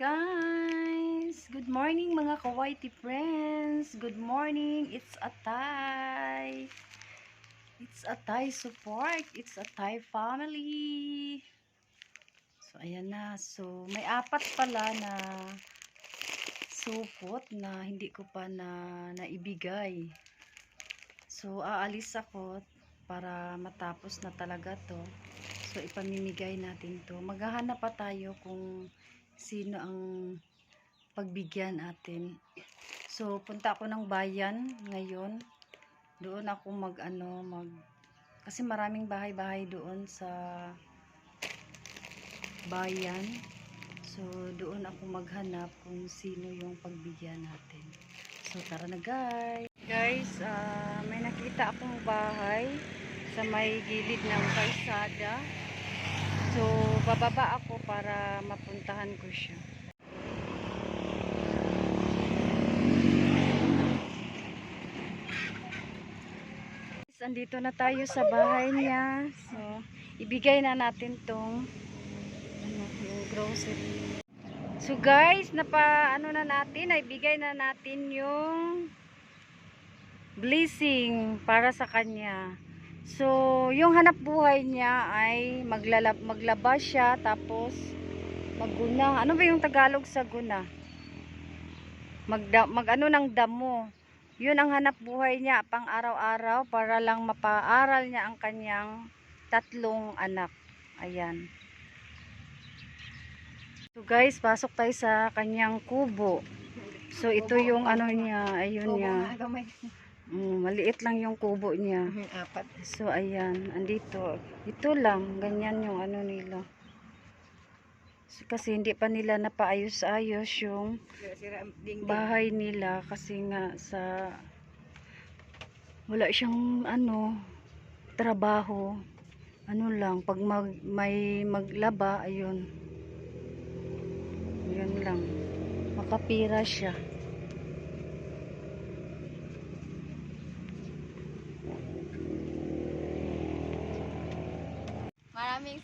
guys! Good morning mga kawaiti friends! Good morning! It's Atay! It's Atay support! It's Atay family! So ayan na. So may apat pala na supot na hindi ko pa na naibigay. So aalis ako para matapos na talaga to. So ipamimigay natin to. Maghahanap pa tayo kung sino ang pagbigyan natin. So, punta ako ng bayan ngayon. Doon ako mag ano, mag kasi maraming bahay-bahay doon sa bayan. So, doon ako maghanap kung sino yung pagbigyan natin. So, tara na guys. Guys, ah, may nakita akong bahay sa may gilid ng kalsada. So, bababa ako para mapuntahan ko siya. Andito na tayo sa bahay niya. So, ibigay na natin tong ano, yung grocery. So guys, napa ano na natin, naibigay na natin yung blessing para sa kanya. So, yung hanap buhay niya ay maglalab maglaba siya tapos magguna. Ano ba yung Tagalog sa guna? Magda mag ano ng damo. Yun ang hanap buhay niya pang araw-araw para lang mapaaral niya ang kanyang tatlong anak. Ayan. So guys, pasok tayo sa kanyang kubo. So ito yung ano niya, ayun niya. Mm, maliit lang yung kubo niya. Apat. So, ayan. Andito. Ito lang. Ganyan yung ano nila. So, kasi hindi pa nila napaayos-ayos yung bahay nila. Kasi nga sa wala siyang ano trabaho. Ano lang. Pag mag, may maglaba, ayun. Yun lang. Makapira siya.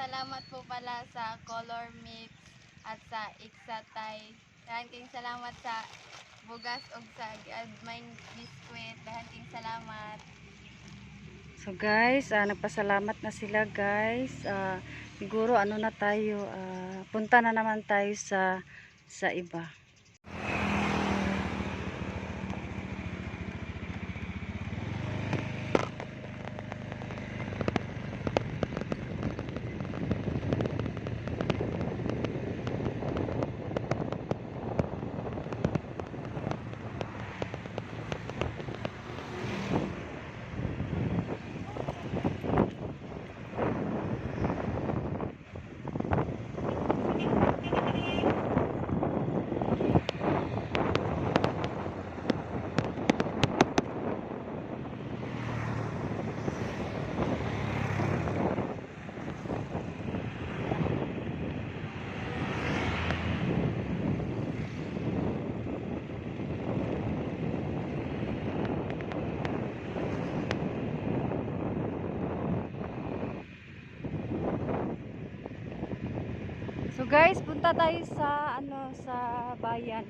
Salamat po pala sa Color Mix at sa Iksatay. Dahanting salamat sa bugas og sa Admine Biscuit. Dahanting salamat. So guys, ah, nagpasalamat na sila guys. Ah, siguro ano na tayo, ah, punta na naman tayo sa sa iba. So guys, punta tayo sa ano sa bayan.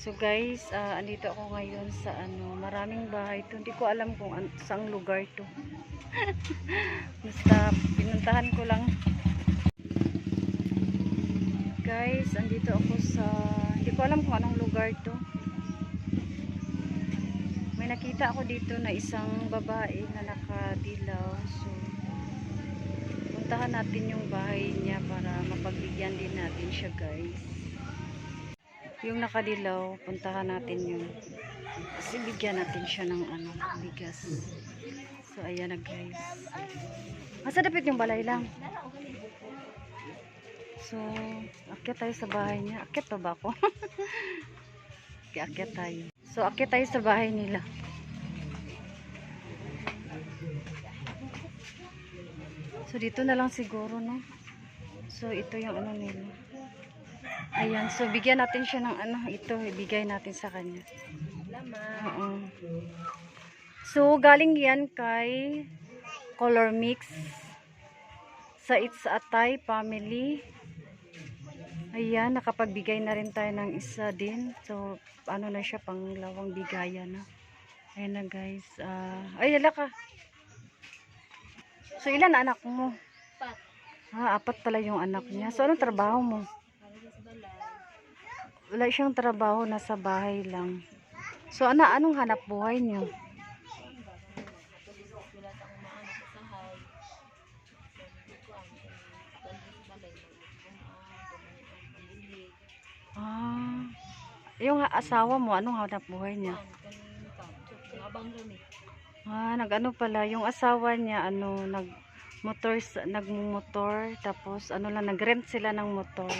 So guys, ah, andito ako ngayon sa ano, maraming bahay to. Hindi ko alam kung an- saang lugar to. Basta pinuntahan ko lang. Guys, andito ako sa hindi ko alam kung anong lugar to. May nakita ako dito na isang babae na nakadilaw. So puntahan natin yung bahay niya para mapagbigyan din natin siya, guys. Yung nakadilaw, puntahan natin yun. Kasi bigyan natin siya ng ano, bigas. So, ayan na guys. Asa dapat yung balay lang? So, akyat tayo sa bahay niya. Akyat pa ba ako? Okay, akyat tayo. So, akyat tayo sa bahay nila. So, dito na lang siguro, no? So, ito yung ano nila. Ayan. So, bigyan natin siya ng ano. Ito, ibigay natin sa kanya. Salamat. Oo. So, galing yan kay Color Mix sa It's a Thai Family. Ayan, nakapagbigay na rin tayo ng isa din. So, ano na siya, panglawang bigayan na. Ayan na guys. Ah, ay, hala ka. So, ilan anak mo? Pat. Ah, apat pala yung anak niya. So, anong trabaho mo? Wala siyang trabaho, nasa bahay lang. So, ana, anong hanap buhay niyo? Ah, yung asawa mo, anong hanap buhay niya? Ah, nag-ano pala, yung asawa niya, ano, nag motor, nagmumotor, tapos ano lang, nag-rent sila ng motor.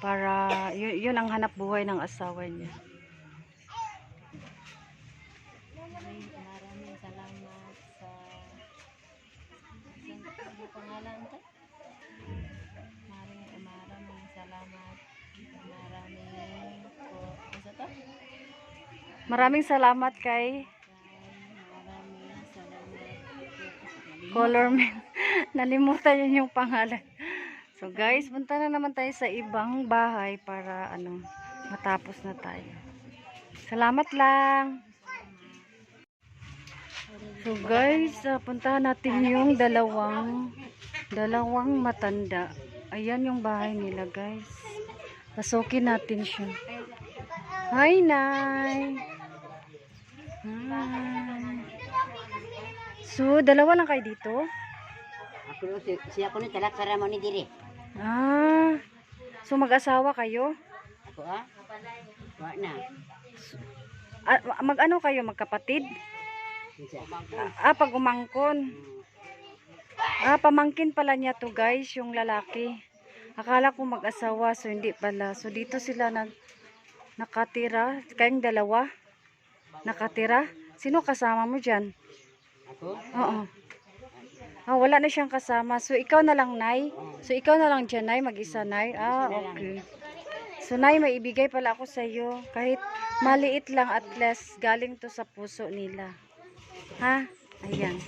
Para, yun, yun ang hanap buhay ng asawa niya. Maraming salamat sa sa pangalan ka? Salamat. Maraming po. Ano to? Maraming salamat kay Maraming salamat. Color Man. Nalimutan yun yung pangalan. So guys, punta na naman tayo sa ibang bahay para ano, matapos na tayo. Salamat lang. So guys, ah, puntahan natin yung dalawang dalawang matanda. Ayan yung bahay nila guys. Pasukin natin siya. Hi, Nay. Hi. So, dalawa lang kayo dito? Ako si, siya ko ni talak para mo ni diri. Ah. So, mag-asawa kayo? Ako ah. Wa na. Ah, mag-ano kayo? Magkapatid? Ah, pag umangkon. Ah, pamangkin pala niya to guys, yung lalaki. Akala ko mag-asawa, so hindi pala. So dito sila nag nakatira. Kayong dalawa? Nakatira? Sino kasama mo dyan? Ako? Oo. Ah, wala na siyang kasama. So ikaw na lang, Nay? So ikaw na lang dyan, Nay? Mag-isa, Nay? Ah, okay. So, Nay, may ibigay pala ako sa iyo. Kahit maliit lang at least, galing to sa puso nila. Ha? Ayan.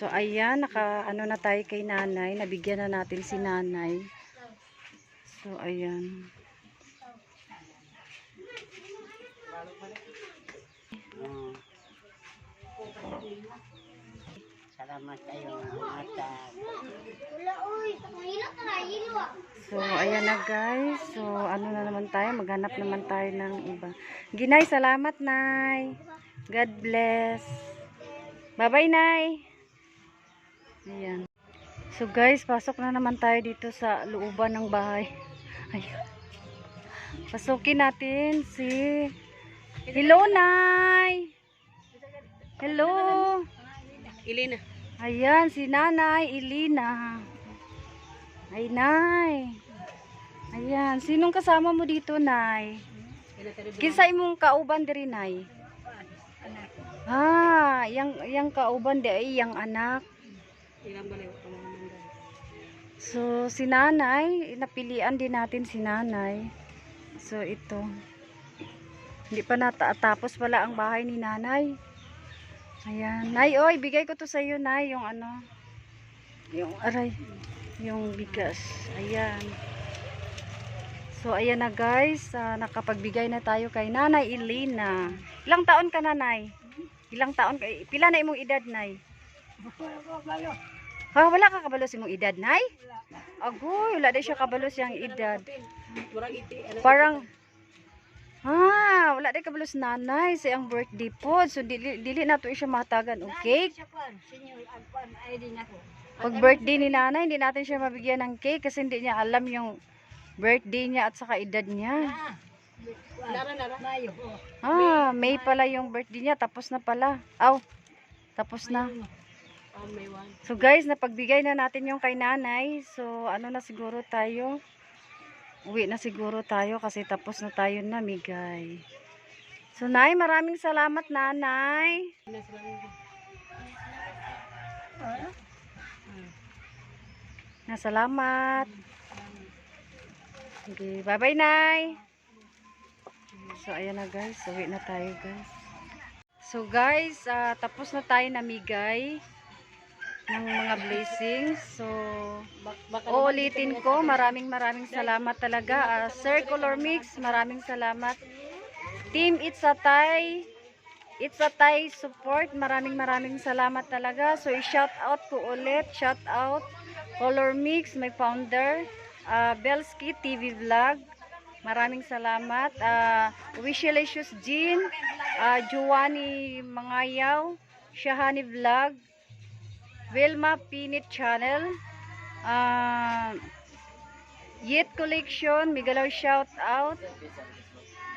So, ayan, naka, ano na tayo kay nanay. Nabigyan na natin si nanay. So, ayan. Salamat kayo mga So, ayan na guys. So, ano na naman tayo? Maghanap naman tayo ng iba. Ginay, salamat, Nay. God bless. Bye-bye, Nay. Ayan. So, guys, pasok na naman tayo dito sa looban ng bahay. Ayan. Pasukin natin si... Hello, Nay! Hello! Ilina. Ayan, si Nanay Ilina. Ay, Nay. Ayan, sinong kasama mo dito, Nay? Kinsa imong kauban diri, Nay? Ah, yang yang kauban di ay yang anak. Ilang baliw ko mga So, si Nanay, napilian din natin si Nanay. So, ito. Hindi pa natapos pala ang bahay ni Nanay. Ayan. Nay, oy, bigay ko to sa iyo, Nay, yung ano. Yung aray, yung bigas. Ayan. So, ayan na guys. Ah, nakapagbigay na tayo kay Nanay Elena. Ilang taon ka, Nanay? Ilang taon ka? Pila na imong edad, Nay? Ha, wala ka kabalo sa imong edad, Nay? Agoy, wala din siya kabalo siyang edad. Parang, ah, wala din kabalo sa nanay sa iyang birthday po. So, dili, dili na to siya matagan, okay? Pag birthday ni nanay, hindi natin siya mabigyan ng cake kasi hindi niya alam yung birthday niya at saka edad niya. Ah, May pala yung birthday niya, tapos na pala. Aw, tapos na. Oh. So guys, napagbigay na natin yung kay nanay. So ano na siguro tayo? Uwi na siguro tayo kasi tapos na tayo namigay. So nay, maraming salamat nanay. Na salamat. Okay, bye-bye nay. So ayan na guys, uwi na tayo guys. So guys, uh, tapos na tayo namigay ng mga blessings. So, uulitin ko. Maraming maraming salamat talaga. Ah, Sir Color Mix, maraming salamat. Team It's a Thai, It's a Thai support. Maraming maraming salamat talaga. So, i-shout out ko ulit. Shout out Color Mix, my founder. Uh, Belsky TV Vlog. Maraming salamat. Uh, Wishlicious Jean. Uh, Juwani Mangayaw. Shahani Vlog. Wilma Pinit Channel. Uh, Yet Collection. Migalaw shout out.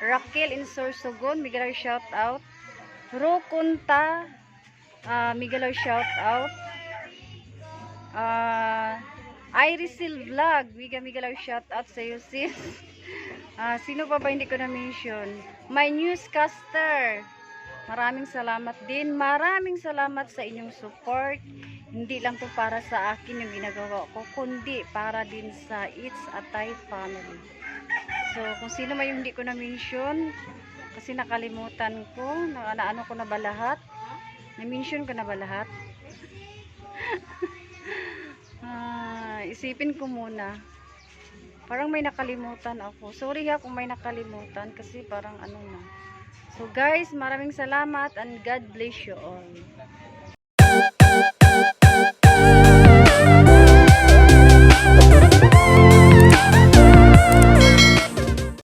Raquel in Sorsogon. Migalaw shout out. Rukunta. Uh, Migalaw shout out. Uh, Irisil Vlog. Miga Migalaw shout out sa iyo sis. Ah, sino pa ba hindi ko na-mention? My newscaster. Maraming salamat din. Maraming salamat sa inyong support. Hindi lang to para sa akin yung ginagawa ko, kundi para din sa It's a Thai family. So, kung sino yung hindi ko na-mention, kasi nakalimutan ko, na, na ano ko na ba lahat? Na-mention ko na ba lahat? ah, isipin ko muna. Parang may nakalimutan ako. Sorry ha kung may nakalimutan kasi parang ano na. So guys, maraming salamat and God bless you all.